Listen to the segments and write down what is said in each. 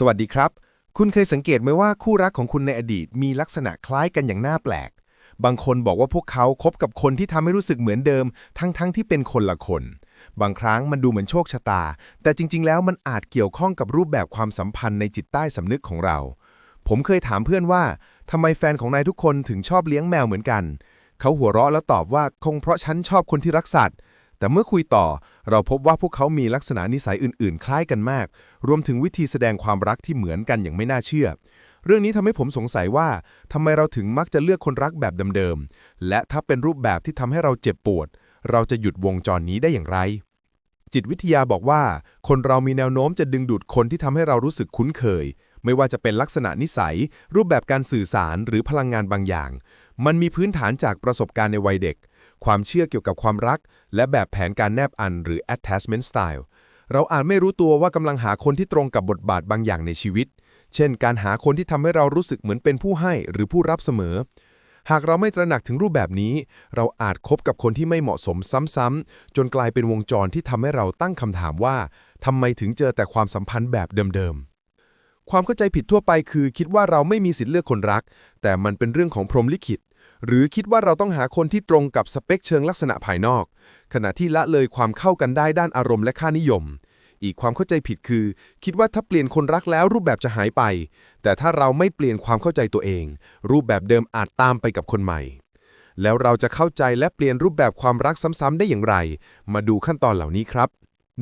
สวัสดีครับ คุณเคยสังเกตไหมว่าคู่รักของคุณในอดีตมีลักษณะคล้ายกันอย่างน่าแปลก บางคนบอกว่าพวกเขาคบกับคนที่ทำให้รู้สึกเหมือนเดิม ทั้งๆทที่เป็นคนละคน บางครั้งมันดูเหมือนโชคชะตา แต่จริง ๆ แล้วมันอาจเกี่ยวข้องกับรูปแบบความสัมพันธ์ในจิตใต้สำนึกของเรา ผมเคยถามเพื่อนว่าทำไมแฟนของนายทุกคนถึงชอบเลี้ยงแมวเหมือนกัน เขาหัวเราะแล้วตอบว่าคงเพราะฉันชอบคนที่รักสัตว์ แต่เมื่อคุยต่อ เราพบว่าพวกเขามีลักษณะนิสัยอื่นๆ คล้ายกันมาก รวมถึงวิธีแสดงความรักที่เหมือนกันอย่างไม่น่าเชื่อ เรื่องนี้ทำให้ผมสงสัยว่าทำไมเราถึงมักจะเลือกคนรักแบบเดิมๆ และถ้าเป็นรูปแบบที่ทำให้เราเจ็บปวด เราจะหยุดวงจรนี้ได้อย่างไร จิตวิทยาบอกว่า คนเรามีแนวโน้มจะดึงดูดคนที่ทำให้เรารู้สึกคุ้นเคย ไม่ว่าจะเป็นลักษณะนิสัย รูปแบบการสื่อสารหรือพลังงานบางอย่าง มันมีพื้นฐานจากประสบการณ์ในวัยเด็ก ความเชื่อเกี่ยวกับความรัก และแบบแผนการแนบอันหรือ attachment style เราอาจไม่รู้ตัวว่ากำลังหาคนที่ตรงกับบทบาทบางอย่างในชีวิต เช่น การหาคนที่ทำให้เรารู้สึกเหมือนเป็นผู้ให้หรือผู้รับเสมอ หากเราไม่ตระหนักถึงรูปแบบนี้ เราอาจคบกับคนที่ไม่เหมาะสมซ้ำๆจนกลายเป็นวงจรที่ทำให้เราตั้งคำถามว่าทำไมถึงเจอแต่ความสัมพันธ์แบบเดิมๆ ความเข้าใจผิดทั่วไปคือ คิดว่าเราไม่มีสิทธิ์เลือกคนรัก แต่มันเป็นเรื่องของพรหมลิขิต หรือคิดว่าเราต้องหาคนที่ตรงกับสเปคเชิงลักษณะภายนอก ขณะที่ละเลยความเข้ากันได้ด้านอารมณ์และค่านิยม อีกความเข้าใจผิดคือ คิดว่าถ้าเปลี่ยนคนรักแล้วรูปแบบจะหายไป แต่ถ้าเราไม่เปลี่ยนความเข้าใจตัวเอง รูปแบบเดิมอาจตามไปกับคนใหม่ แล้วเราจะเข้าใจและเปลี่ยนรูปแบบความรักซ้ำๆได้อย่างไร มาดูขั้นตอนเหล่านี้ครับ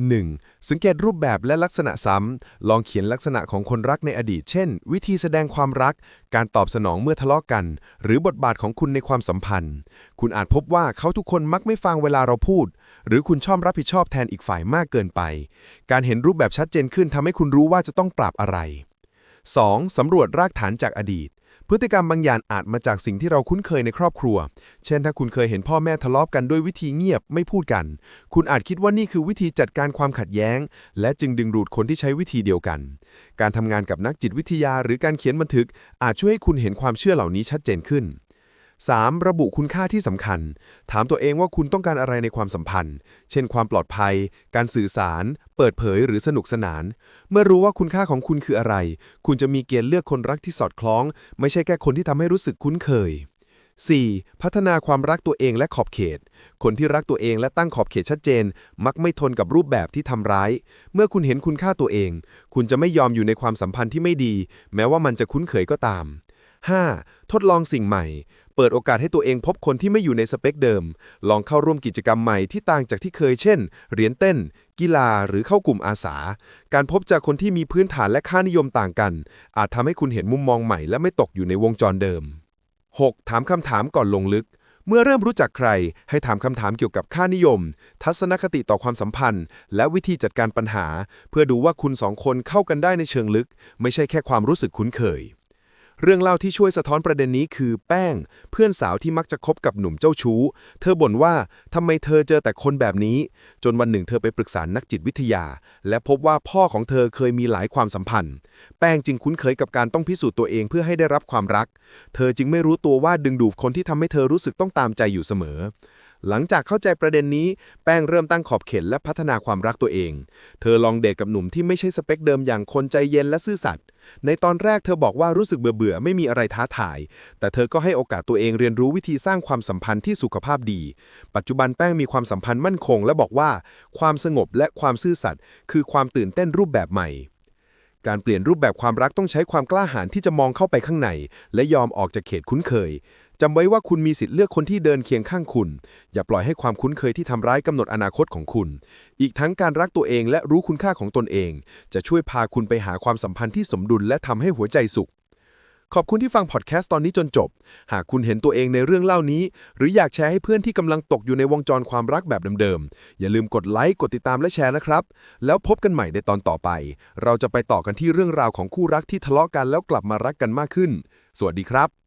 1. สังเกตรูปแบบและลักษณะซ้ำ ลองเขียนลักษณะของคนรักในอดีต เช่น วิธีแสดงความรัก การตอบสนองเมื่อทะเลาะกัน หรือบทบาทของคุณในความสัมพันธ์ คุณอาจพบว่าเขาทุกคนมักไม่ฟังเวลาเราพูด หรือคุณชอบรับผิดชอบแทนอีกฝ่ายมากเกินไป การเห็นรูปแบบชัดเจนขึ้นทำให้คุณรู้ว่าจะต้องปรับอะไร 2. สำรวจรากฐานจากอดีต พฤติกรรมบางอย่างอาจมาจากสิ่งที่เราคุ้นเคยในครอบครัว เช่นถ้าคุณเคยเห็นพ่อแม่ทะเลาะกันด้วยวิธีเงียบไม่พูดกัน คุณอาจคิดว่านี่คือวิธีจัดการความขัดแย้ง และจึงดึงดูดคนที่ใช้วิธีเดียวกัน การทำงานกับนักจิตวิทยาหรือการเขียนบันทึก อาจช่วยให้คุณเห็นความเชื่อเหล่านี้ชัดเจนขึ้น 3. ระบุคุณค่าที่สำคัญ ถามตัวเองว่าคุณต้องการอะไรในความสัมพันธ์ เช่น ความปลอดภัย การสื่อสาร เปิดเผยหรือสนุกสนาน เมื่อรู้ว่าคุณค่าของคุณคืออะไร คุณจะมีเกณฑ์เลือกคนรักที่สอดคล้อง ไม่ใช่แค่คนที่ทำให้รู้สึกคุ้นเคย 4. พัฒนาความรักตัวเองและขอบเขต คนที่รักตัวเองและตั้งขอบเขตชัดเจน มักไม่ทนกับรูปแบบที่ทำร้าย เมื่อคุณเห็นคุณค่าตัวเอง คุณจะไม่ยอมอยู่ในความสัมพันธ์ที่ไม่ดี แม้ว่ามันจะคุ้นเคยก็ตาม 5. ทดลองสิ่งใหม่ เปิดโอกาสให้ตัวเองพบคนที่ไม่อยู่ในสเปคเดิม ลองเข้าร่วมกิจกรรมใหม่ที่ต่างจากที่เคยเช่น เรียนเต้น กีฬาหรือเข้ากลุ่มอาสา การพบจากคนที่มีพื้นฐานและค่านิยมต่างกัน อาจทำให้คุณเห็นมุมมองใหม่และไม่ตกอยู่ในวงจรเดิม 6. ถามคำถามก่อนลงลึก เมื่อเริ่มรู้จักใคร ให้ถามคำถามเกี่ยวกับค่านิยม ทัศนคติต่อความสัมพันธ์ และวิธีจัดการปัญหา เพื่อดูว่าคุณสองคนเข้ากันได้ในเชิงลึก ไม่ใช่แค่ความรู้สึกคุ้นเคย เรื่องเล่าที่ช่วยสะท้อนประเด็นนี้คือแป้ง เพื่อนสาวที่มักจะคบกับหนุ่มเจ้าชู้ เธอบ่นว่าทำไมเธอเจอแต่คนแบบนี้ จนวันหนึ่งเธอไปปรึกษานักจิตวิทยา และพบว่าพ่อของเธอเคยมีหลายความสัมพันธ์ แป้งจึงคุ้นเคยกับการต้องพิสูจน์ตัวเองเพื่อให้ได้รับความรัก เธอจึงไม่รู้ตัวว่าดึงดูดคนที่ทำให้เธอรู้สึกต้องตามใจอยู่เสมอ หลังจากเข้าใจประเด็นนี้ แป้งเริ่มตั้งขอบเขตและพัฒนาความรักตัวเอง เธอลองเดทกับหนุ่มที่ไม่ใช่สเปคเดิมอย่างคนใจเย็นและซื่อสัตย์ ในตอนแรกเธอบอกว่ารู้สึกเบื่อๆ ไม่มีอะไรท้าทาย แต่เธอก็ให้โอกาสตัวเองเรียนรู้วิธีสร้างความสัมพันธ์ที่สุขภาพดี ปัจจุบันแป้งมีความสัมพันธ์มั่นคง และบอกว่า ความสงบและความซื่อสัตย์คือความตื่นเต้นรูปแบบใหม่การเปลี่ยนรูปแบบความรักต้องใช้ความกล้าหาญที่จะมองเข้าไปข้างใน และยอมออกจากเขตคุ้นเคย จำไว้ว่าคุณมีสิทธิ์เลือกคนที่เดินเคียงข้างคุณ อย่าปล่อยให้ความคุ้นเคยที่ทำร้ายกำหนดอนาคตของคุณ อีกทั้งการรักตัวเองและรู้คุณค่าของตนเอง จะช่วยพาคุณไปหาความสัมพันธ์ที่สมดุลและทำให้หัวใจสุข ขอบคุณที่ฟังพอดแคสต์ตอนนี้จนจบ หากคุณเห็นตัวเองในเรื่องเล่านี้ หรืออยากแชร์ให้เพื่อนที่กำลังตกอยู่ในวงจรความรักแบบเดิมๆ อย่าลืมกดไลค์ กดติดตามและแชร์นะครับ แล้วพบกันใหม่ในตอนต่อไป เราจะไปต่อกันที่เรื่องราวของคู่รักที่ทะเลาะกันแล้วกลับมารักกันมากขึ้น สวัสดีครับ